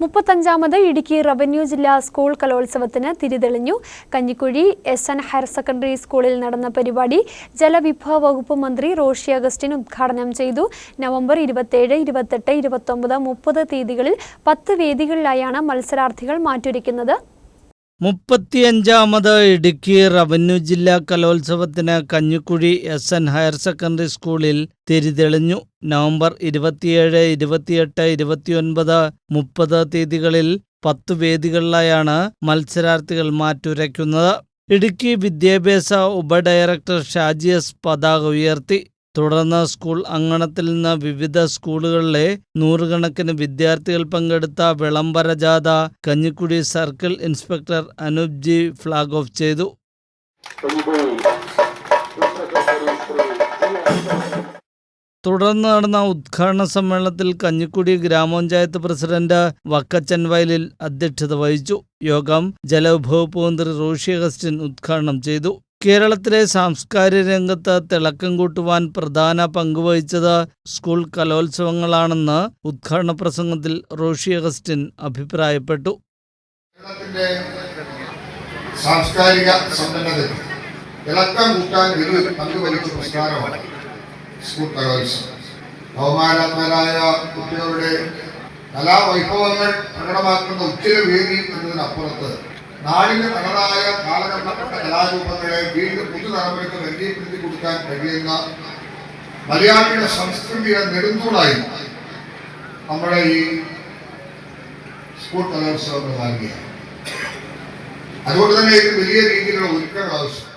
മുപ്പത്തഞ്ചാമത് Idukki revenue ജില്ലാ school കലോത്സവത്തിന് തിരിതെളിഞ്ഞു. Kanjikuzhi S N higher secondary സ്കൂളിൽ നടന്ന പരിപാടി ജലവിഭവ വകുപ്പ് മന്ത്രി റോഷി അഗസ്റ്റിൻ ഉദ്ഘാടനം ചെയ്തു. നവംബർ ഇരുപത്തേഴ് ഇരുപത്തെട്ട് ഇരുപത്തൊമ്പത് മുപ്പത് തീയതികളിൽ പത്ത് വേദികളിലായാണ് മത്സരാർത്ഥികൾ മാറ്റൊരുക്കുന്നത് മുപ്പത്തിയഞ്ചാമത് ഇടുക്കി റവന്യൂ ജില്ലാ കലോത്സവത്തിന് Kanjikuzhi S N higher secondary സ്കൂളിൽ തിരിതെളിഞ്ഞു. നവംബർ ഇരുപത്തിയേഴ് ഇരുപത്തിയെട്ട് ഇരുപത്തിയൊൻപത് മുപ്പത് തീയതികളിൽ പത്തു വേദികളിലായാണ് മത്സരാർത്ഥികൾ മാറ്റുരയ്ക്കുന്നത്. ഇടുക്കി വിദ്യാഭ്യാസ ഉപഡയറക്ടർ ഷാജി എസ് പതാക ഉയർത്തി. തുടർന്ന് സ്കൂൾ അങ്കണത്തിൽ നിന്ന് വിവിധ സ്കൂളുകളിലെ നൂറുകണക്കിന് വിദ്യാർത്ഥികൾ പങ്കെടുത്ത വിളംബര ജാഥ Kanjikuzhi circle inspector Anoop G flag off ചെയ്തു. തുടർന്ന് നടന്ന ഉദ്ഘാടന സമ്മേളനത്തിൽ കഞ്ഞിക്കുടി ഗ്രാമപഞ്ചായത്ത് പ്രസിഡന്റ് വക്കച്ചൻ വയലിൽ അധ്യക്ഷത വഹിച്ചു. യോഗം ജലവിഭവ മന്ത്രി റോഷി അഗസ്റ്റിൻ ഉദ്ഘാടനം ചെയ്തു. കേരളത്തിലെ സാംസ്കാരിക രംഗത്ത് തിളക്കം കൂട്ടുവാൻ പ്രധാന പങ്കുവഹിച്ചത് സ്കൂൾ കലോത്സവങ്ങളാണെന്ന് ഉദ്ഘാടന പ്രസംഗത്തിൽ റോഷി അഗസ്റ്റിൻ അഭിപ്രായപ്പെട്ടു. സാംസ്കാരിക കലാവൈഭവങ്ങൾ പ്രകടമാക്കുന്ന ഉച്ചിര വേദി എന്നതിനപ്പുറത്ത് നാടിന്റെ തനതായ കാലഘട്ടപ്പെട്ട കലാരൂപങ്ങളെ വീണ്ടും പുതുതലമുറയ്ക്ക് പരിചയപ്പെടുത്തി കൊടുക്കാൻ കഴിയുന്ന മലയാളിയുടെ സംസ്കൃതിയുടെ നെടുന്തൂടായി നമ്മുടെ ഈ സ്കൂൾ കലോത്സവം നൽകിയാണ് അതുകൊണ്ട് തന്നെ ഇത് വലിയ രീതിയിലുള്ള ഒരുക്കങ്ങൾ ആവശ്യം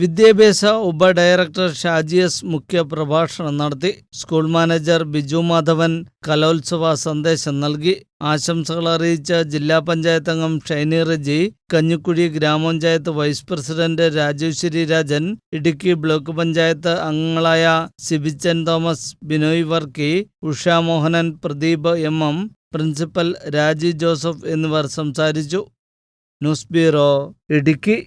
വിദ്യാഭ്യാസ ഉപഡയറക്ടർ ഷാജി എസ് മുഖ്യ പ്രഭാഷണം നടത്തി. സ്കൂൾ മാനേജർ ബിജു മാധവൻ കലോത്സവ സന്ദേശം നൽകി. ആശംസകൾ അറിയിച്ച ജില്ലാ പഞ്ചായത്ത് അംഗം Shiny Reji Kanjikuzhi grama panchayat vice president Rajeev Sreerajan Idukki block panchayat അംഗങ്ങളായ Sibichan Thomas Binoy Varkey Usha Mohanan Pradeep M M principal Raji Joseph എന്നിവർ സംസാരിച്ചു. News bureau Idukki.